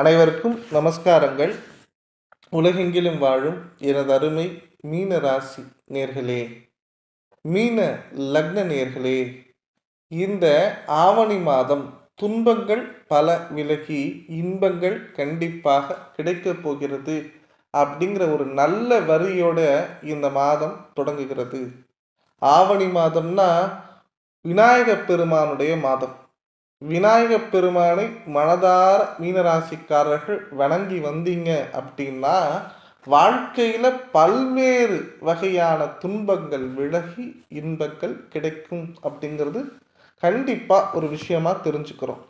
அனைவருக்கும் நமஸ்காரங்கள். உலகெங்கிலும் வாழும் எனது அருமை மீன ராசி நேர்களே. மீன லக்ன நேர்களே இந்த ஆவணி மாதம் துன்பங்கள் பல விலகி இன்பங்கள் கண்டிப்பாக கிடைக்கப் போகிறது அப்படிங்கிற ஒரு நல்ல வரியோட இந்த மாதம் தொடங்குகிறது. ஆவணி மாதம்னா விநாயகப் பெருமானுடைய மாதம். விநாயகப் பெருமானை மனதார மீனராசிக்காரர்கள் வணங்கி வந்தீங்க அப்படின்னா வாழ்க்கையில பல்வேறு வகையான துன்பங்கள் விலகி இன்பங்கள் கிடைக்கும் அப்படிங்கிறது கண்டிப்பா ஒரு விஷயமா தெரிஞ்சுக்கிறோம்.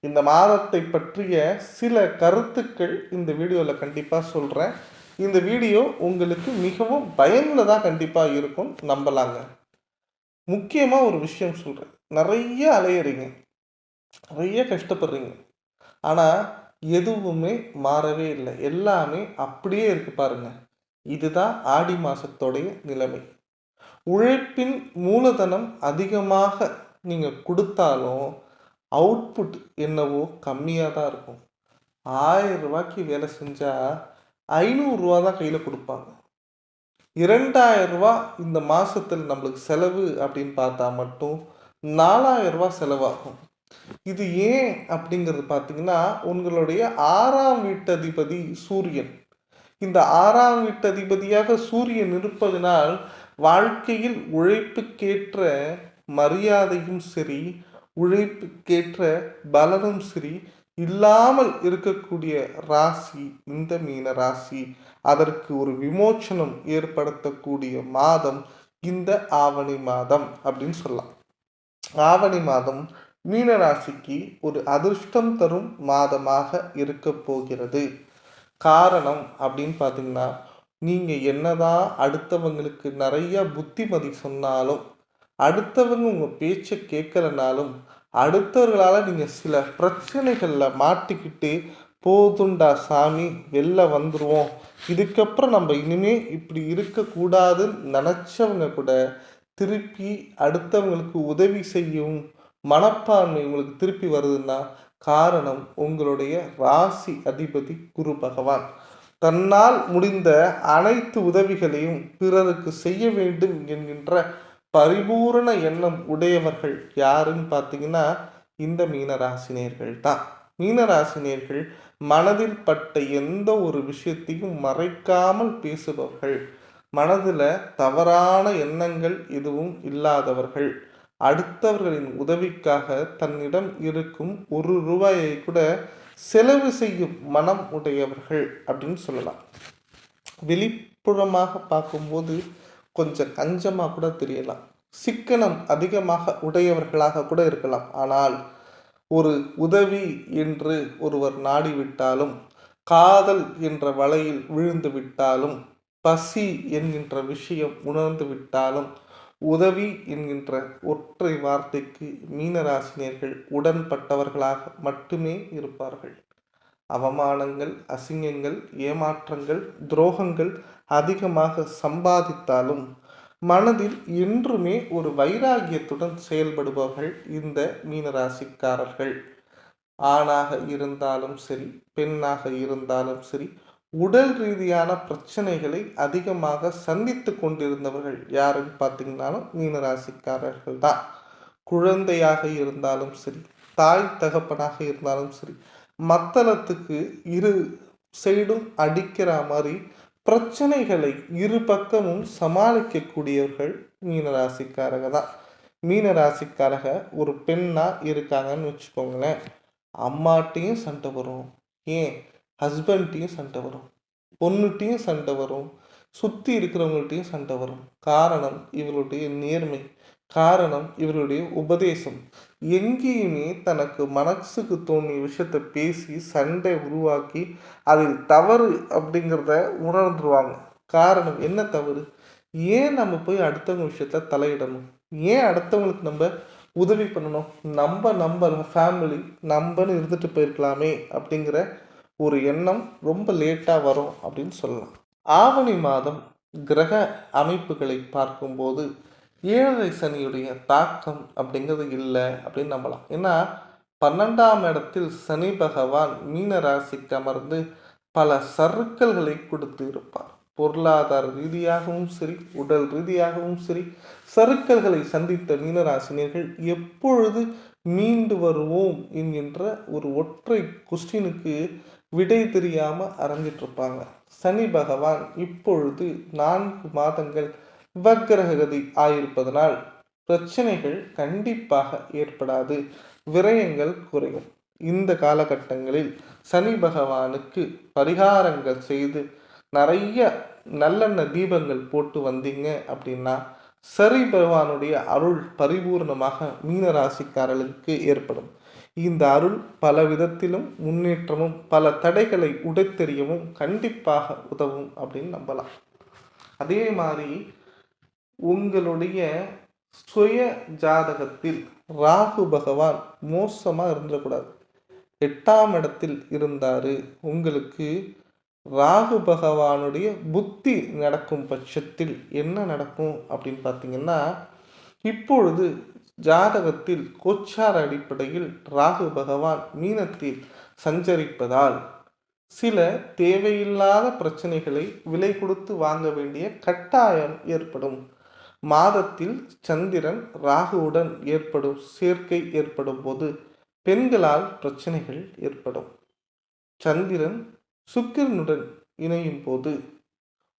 இந்த மாதத்தை பற்றிய சில கருத்துக்கள் இந்த வீடியோவில் கண்டிப்பாக சொல்கிறேன் இந்த வீடியோ உங்களுக்கு மிகவும் பயனுள்ளதாக கண்டிப்பாக இருக்கும் நம்பலாங்க. முக்கியமாக ஒரு விஷயம் சொல்கிறேன் நிறைய அலையிறீங்க. நிறைய கஷ்டப்படுறீங்க. ஆனால் எதுவுமே மாறவே இல்லை. எல்லாமே அப்படியே இருக்கு பாருங்க. இதுதான் ஆடி மாதத்தோடைய நிலைமை. உழைப்பின் மூலதனம் அதிகமாக நீங்கள் கொடுத்தாலும் அவுட்புட் என்னவோ கம்மியாக தான் இருக்கும். ஆயிரம் ரூபாய்க்கு வேலை செஞ்சால் ஐநூறுரூவா தான் கையில் கொடுப்பாங்க. இரண்டாயிரம் ரூபா இந்த மாதத்தில் நம்மளுக்கு செலவு அப்படின்னு பார்த்தா மட்டும் நாலாயிரம் ரூபா செலவாகும். இது ஏன் அப்படிங்கிறது பார்த்தீங்கன்னா உங்களுடைய ஆறாம் வீட்டதிபதி சூரியன். இந்த ஆறாம் வீட்டதிபதியாக சூரியன் இருப்பதனால் வாழ்க்கையில் உழைப்புக்கேற்ற மரியாதையும் சரி உழைப்புக்கேற்ற பலனும் சரி இல்லாமல் இருக்கக்கூடிய ராசி இந்த மீன ராசி அதற்கு ஒரு விமோச்சனம் ஏற்படுத்தக்கூடிய மாதம் இந்த ஆவணி மாதம் அப்படின்னு சொல்லலாம். ஆவணி மாதம் மீன ராசிக்கு ஒரு அதிர்ஷ்டம் தரும் மாதமாக இருக்க போகிறது. காரணம் அப்படின்னு பார்த்தீங்கன்னா நீங்கள் என்னதான் அடுத்தவங்களுக்கு நிறைய புத்திமதி சொன்னாலும் அடுத்தவங்க உங்கள் பேச்சை கேட்கலனாலும் அடுத்தவர்களால் நீங்கள் சில பிரச்சனைகளில் மாட்டிக்கிட்டு போதுண்டா சாமி வெளில வந்துடுவோம் இதுக்கப்புறம் நம்ம இனிமே இப்படி இருக்கக்கூடாதுன்னு நினச்சவங்க கூட திருப்பி அடுத்தவங்களுக்கு உதவி செய்யும் மனப்பான்மை உங்களுக்கு திருப்பி வருதுன்னா காரணம் உங்களுடைய ராசி அதிபதி குரு பகவான். தன்னால் முடிந்த அனைத்து உதவிகளையும் பிறருக்கு செய்ய வேண்டும் என்கின்ற பரிபூரண எண்ணம் உடையவர்கள் யாருன்னு பார்த்தீங்கன்னா இந்த மீனராசினியர்கள் தான் மீனராசினியர்கள் மனதில் பட்ட எந்த ஒரு விஷயத்தையும் மறைக்காமல் பேசுபவர்கள். மனதில் தவறான எண்ணங்கள் எதுவும் இல்லாதவர்கள். அடுத்தவர்களின் உதவிக்காக தன்னிடம் இருக்கும் ஒரு ரூபாயை கூட செலவு செய்யும் மனம் உடையவர்கள் அப்படின்னு சொல்லலாம். வெளிப்புறமாக பார்க்கும்போது கொஞ்சம் கஞ்சமாக கூட தெரியலாம். சிக்கனம் அதிகமாக உடையவர்களாக கூட இருக்கலாம். ஆனால் ஒரு உதவி என்று ஒருவர் நாடிவிட்டாலும் காதல் என்ற வலையில் விழுந்து விட்டாலும் பசி என்கின்ற விஷயம் உணர்ந்து விட்டாலும் உதவி என்கின்ற ஒற்றை வார்த்தைக்கு மீனராசினியர்கள் உடன்பட்டவர்களாக மட்டுமே இருப்பார்கள். அவமானங்கள் அசிங்கங்கள் ஏமாற்றங்கள் துரோகங்கள் அதிகமாக சம்பாதித்தாலும் மனதில் என்றுமே ஒரு வைராகியத்துடன் செயல்படுபவர்கள் இந்த மீனராசிக்காரர்கள். ஆணாக இருந்தாலும் சரி பெண்ணாக இருந்தாலும் சரி உடல் ரீதியான பிரச்சனைகளை அதிகமாக சந்தித்து கொண்டிருந்தவர்கள் யாருன்னு பார்த்தீங்கன்னாலும் மீனராசிக்காரர்கள் தான். குழந்தையாக இருந்தாலும் சரி தாய் தகப்பனாக இருந்தாலும் சரி மத்தளத்துக்கு இரு சைடும் அடிக்கிற மாதிரி பிரச்சனைகளை இரு பக்கமும் சமாளிக்கக்கூடியவர்கள் மீனராசிக்காரங்க தான். மீனராசிக்காரக ஒரு பெண்ணா இருக்காங்கன்னு வச்சுக்கோங்களேன். அம்மாட்டையும் சண்டை வரும். ஏன்? ஹஸ்பண்ட்டையும் சண்டை வரும். பொண்ணுகிட்டையும் சண்டை வரும். சுற்றி இருக்கிறவங்கள்ட்டையும் சண்டை வரும். காரணம் இவருடைய நேர்மை. காரணம் இவருடைய உபதேசம். எங்கேயுமே தனக்கு மனசுக்கு தோணிய விஷயத்த பேசி சண்டை உருவாக்கி அதில் தவறு அப்படிங்கிறத உணர்ந்துருவாங்க. காரணம் என்ன தவறு? ஏன் நம்ம போய் அடுத்தவங்க விஷயத்த தலையிடணும்? ஏன் அடுத்தவங்களுக்கு நம்ம உதவி பண்ணணும்? நம்ம நம்ம ஃபேமிலி நம்மன்னு இருந்துட்டு போயிருக்கலாமே அப்படிங்கிற ஒரு எண்ணம் ரொம்ப லேட்டாக வரும் அப்படின்னு சொல்லலாம். ஆவணி மாதம் கிரக அமைப்புகளை பார்க்கும்போது ஏழரை சனியுடைய தாக்கம் அப்படிங்கிறது இல்லை அப்படின்னு நம்பலாம். ஏன்னா பன்னெண்டாம் இடத்தில் சனி பகவான் மீன ராசிக்கு அமர்ந்து பல சறுக்கல்களை கொடுத்து இருப்பார். பொருளாதார ரீதியாகவும் சரி உடல் ரீதியாகவும் சரி சறுக்கல்களை சந்தித்த மீனராசினியர்கள் எப்பொழுது மீண்டு வருவோம் என்கின்ற ஒரு ஒற்றை கொஸ்டினுக்கு விடை தெரியாமல் அரைஞ்சிட்ருப்பாங்க சனி பகவான் இப்பொழுது நான்கு மாதங்கள் வக்ரகதி ஆயிருப்பதனால் பிரச்சனைகள் கண்டிப்பாக ஏற்படாது. விரயங்கள் குறையும். இந்த காலகட்டங்களில் சனி பகவானுக்கு பரிகாரங்கள் செய்து நிறைய நல்லெண்ண தீபங்கள் போட்டு வந்தீங்க அப்படின்னா சரி பகவானுடைய அருள் பரிபூர்ணமாக மீனராசிக்காரர்களுக்கு ஏற்படும். இந்த அருள் பல விதத்திலும் முன்னேற்றமும் பல தடைகளை உடைத்தெறியவும் கண்டிப்பாக உதவும் அப்படின்னு நம்பலாம். அதே மாதிரி உங்களுடைய சுய ஜாதகத்தில் ராகு பகவான் மோசமாக இருந்துடக்கூடாது. எட்டாம் இடத்தில் இருந்தார் உங்களுக்கு ராகு பகவானுடைய புத்தி நடக்கும் பட்சத்தில் என்ன நடக்கும் அப்படின்னு பார்த்தீங்கன்னா இப்பொழுது ஜாதகத்தில் கோச்சார அடிப்படையில் ராகு பகவான் மீனத்தில் சஞ்சரிப்பதால் சில தேவையில்லாத பிரச்சனைகளை விலை கொடுத்து வாங்க வேண்டிய கட்டாயம் ஏற்படும். மாதத்தில் சந்திரன் ராகுவுடன் ஏற்படும் சேர்க்கை ஏற்படும் போது பெண்களால் பிரச்சனைகள் ஏற்படும். சந்திரன் சுக்கிரனுடன் இணையும் போது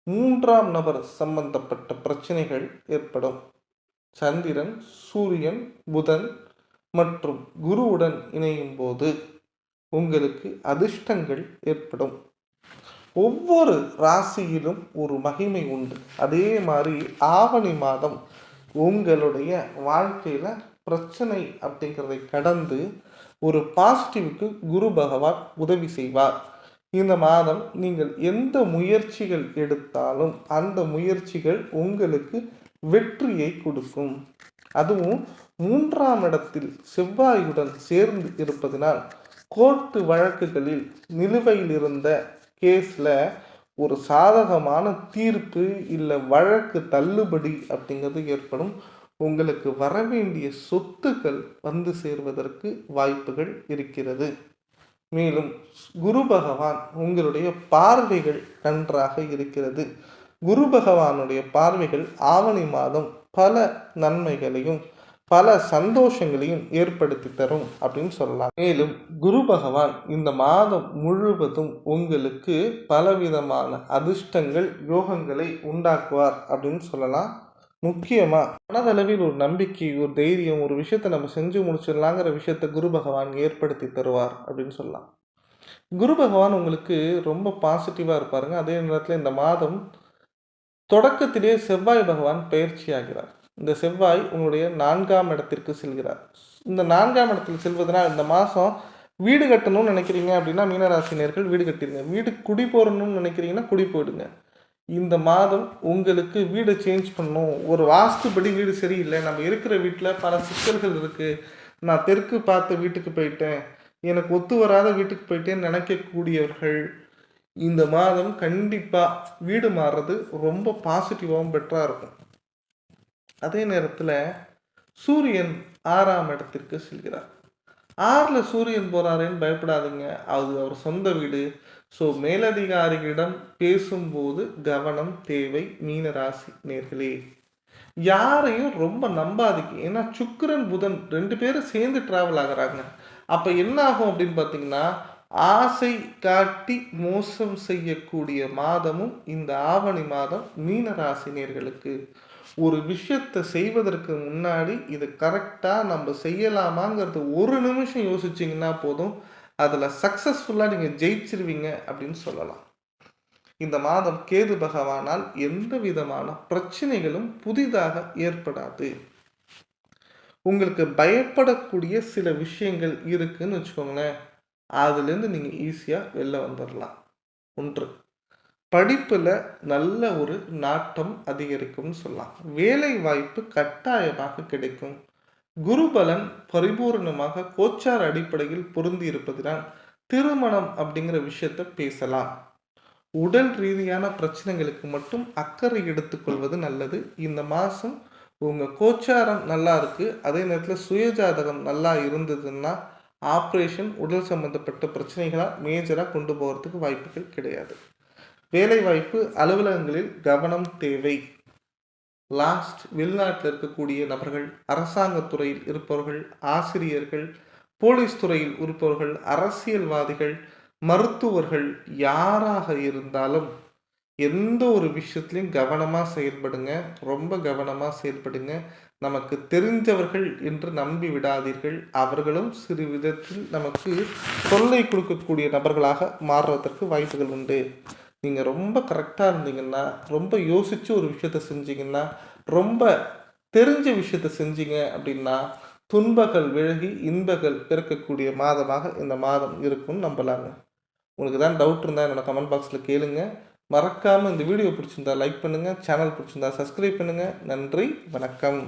மூன்றாம் நபர் சம்பந்தப்பட்ட பிரச்சனைகள் ஏற்படும். சந்திரன் சூரியன் புதன் மற்றும் குருவுடன் இணையும் போது உங்களுக்கு அதிர்ஷ்டங்கள் ஏற்படும். ஒவ்வொரு ராசியிலும் ஒரு மகிமை உண்டு. அதே மாதிரி ஆவணி மாதம் உங்களுடைய வாழ்க்கையில் பிரச்சனை அப்படிங்கிறதை கடந்து ஒரு பாசிட்டிவுக்கு குரு பகவான் உதவி செய்வார். இந்த மாதம் நீங்கள் எந்த முயற்சிகள் எடுத்தாலும் அந்த முயற்சிகள் உங்களுக்கு வெற்றியை கொடுக்கும். அதுவும் மூன்றாம் இடத்தில் செவ்வாயுடன் சேர்ந்து இருப்பதனால் கோர்ட்டு வழக்குகளில் நிலுவையில் இருந்த கேஸில் ஒரு சாதகமான தீர்ப்பு இல்லை வழக்கு தள்ளுபடி அப்படிங்கிறது ஏற்படும். உங்களுக்கு வரவேண்டிய சொத்துக்கள் வந்து சேர்வதற்கு வாய்ப்புகள் இருக்கிறது. மேலும் குரு பகவான் உங்களுடைய பார்வைகள் நன்றாக இருக்கிறது. குரு பகவானுடைய பார்வைகள் ஆவணி மாதம் பல நன்மைகளையும் பல சந்தோஷங்களையும் ஏற்படுத்தி தரும் அப்படின்னு சொல்லலாம். மேலும் குரு பகவான் இந்த மாதம் முழுவதும் உங்களுக்கு பலவிதமான அதிர்ஷ்டங்கள் யோகங்களை உண்டாக்குவார் அப்படின்னு சொல்லலாம். முக்கியமாக மனதளவில் ஒரு நம்பிக்கை ஒரு தைரியம் ஒரு விஷயத்தை நம்ம செஞ்சு முடிச்சிடலாங்கிற விஷயத்தை குரு பகவான் ஏற்படுத்தி தருவார் அப்படின்னு சொல்லலாம். குரு பகவான் உங்களுக்கு ரொம்ப பாசிட்டிவாக இருப்பாருங்க. அதே நேரத்தில் இந்த மாதம் தொடக்கத்திலே செவ்வாய் பகவான் பயிற்சி ஆகிறார் இந்த செவ்வாய் உங்களுடைய நான்காம் இடத்திற்கு செல்கிறார். இந்த நான்காம் இடத்தில் செல்வதனால் இந்த மாதம் வீடு கட்டணும்னு நினைக்கிறீங்க அப்படின்னா மீனராசினியர்கள் வீடு கட்டிடுங்க. வீடு குடி போடணும்னு நினைக்கிறீங்கன்னா குடி போயிடுங்க. இந்த மாதம் உங்களுக்கு வீடை சேஞ்ச் பண்ணணும் ஒரு வாஸ்துபடி வீடு சரியில்லை. நம்ம இருக்கிற வீட்டில் பல சிக்கல்கள் இருக்குது நான் தெற்கு பார்த்த வீட்டுக்கு போயிட்டேன். எனக்கு ஒத்து வராத வீட்டுக்கு போயிட்டேன்னு நினைக்கக்கூடியவர்கள் இந்த மாதம் கண்டிப்பாக வீடு மாறுறது ரொம்ப பாசிட்டிவாகவும் பெட்டராக இருக்கும். அதே நேரத்தில் சூரியன் ஆறாம் இடத்திற்கு செல்கிறார். ஆறில் சூரியன் போகிறாரேன்னு பயப்படாதீங்க. அது அவர் சொந்த வீடு. ஸோ மேலதிகாரிகளிடம் பேசும்போது கவனம் தேவை மீனராசி நேர்களே. யாரையும் ரொம்ப நம்பாதீங்க. ஏன்னா சுக்கிரன் புதன் ரெண்டு பேரும் சேர்ந்து ட்ராவல் ஆகுறாங்க. அப்போ என்ன ஆகும் அப்படின்னு பார்த்தீங்கன்னா ஆசை காட்டி மோசம் செய்யக்கூடிய மாதமும் இந்த ஆவணி மாதம் மீனராசினியர்களுக்கு. ஒரு விஷயத்தை செய்வதற்கு முன்னாடி இது கரெக்டாக நம்ம செய்யலாமாங்கிறது ஒரு நிமிஷம் யோசிச்சிங்கன்னா போதும். அதில் சக்ஸஸ்ஃபுல்லாக நீங்கள் ஜெயிச்சிருவீங்க அப்படின்னு சொல்லலாம். இந்த மாதம் கேது பகவானால் எந்த விதமான பிரச்சனைகளும் புதிதாக ஏற்படாது. உங்களுக்கு பயப்படக்கூடிய சில விஷயங்கள் இருக்குன்னு வச்சுக்கோங்களேன். அதுலேருந்து நீங்கள் ஈஸியாக வெளில வந்துடலாம் ஒன்று படிப்பில் நல்ல ஒரு நாட்டம் அதிகரிக்கும்னு சொல்லலாம். வேலை வாய்ப்பு கட்டாயமாக கிடைக்கும். குருபலன் பரிபூர்ணமாக கோச்சார் அடிப்படையில் பொருந்தி இருப்பதினால் திருமணம் அப்படிங்கிற விஷயத்த பேசலாம். உடல் ரீதியான பிரச்சனைகளுக்கு மட்டும் அக்கறை எடுத்துக்கொள்வது நல்லது. இந்த மாதம் உங்கள் கோச்சாரம் நல்லா இருக்குது அதே நேரத்தில் சுயஜாதகம் நல்லா இருந்ததுன்னா ஆப்ரேஷன் உடல் சம்மந்தப்பட்ட பிரச்சனைகளாக மேஜராக கொண்டு போகிறதுக்கு வாய்ப்புகள் கிடையாது. வேலை வாய்ப்பு அலுவலகங்களில் கவனம் தேவை. லாஸ்ட் வெளிநாட்டில் இருக்கக்கூடிய நபர்கள் அரசாங்கத்துறையில் இருப்பவர்கள் ஆசிரியர்கள் போலீஸ் துறையில் இருப்பவர்கள் அரசியல்வாதிகள் மருத்துவர்கள் யாராக இருந்தாலும் எந்த ஒரு விஷயத்துலையும் கவனமாக செயல்படுங்க. ரொம்ப கவனமாக செயல்படுங்க. நமக்கு தெரிஞ்சவர்கள் என்று நம்பி விடாதீர்கள். அவர்களும் சிறு விதத்தில் நமக்கு தொல்லை கொடுக்கக்கூடிய நபர்களாக மாறுறதற்கு வாய்ப்புகள் உண்டு. நீங்கள் ரொம்ப கரெக்டாக இருந்தீங்கன்னா ரொம்ப யோசித்து ஒரு விஷயத்த செஞ்சீங்கன்னா ரொம்ப தெரிஞ்ச விஷயத்த செஞ்சீங்க அப்படின்னா துன்பங்கள் விலகி இன்பங்கள் பிறக்கக்கூடிய மாதமாக இந்த மாதம் இருக்கும்னு நம்பலாங்க. உங்களுக்கு தான் டவுட் இருந்தால் என்னோடய கமெண்ட் பாக்ஸில் கேளுங்க. மறக்காமல் இந்த வீடியோ பிடிச்சிருந்தா லைக் பண்ணுங்கள் சேனல் பிடிச்சிருந்தா சப்ஸ்கிரைப் பண்ணுங்கள் நன்றி வணக்கம்.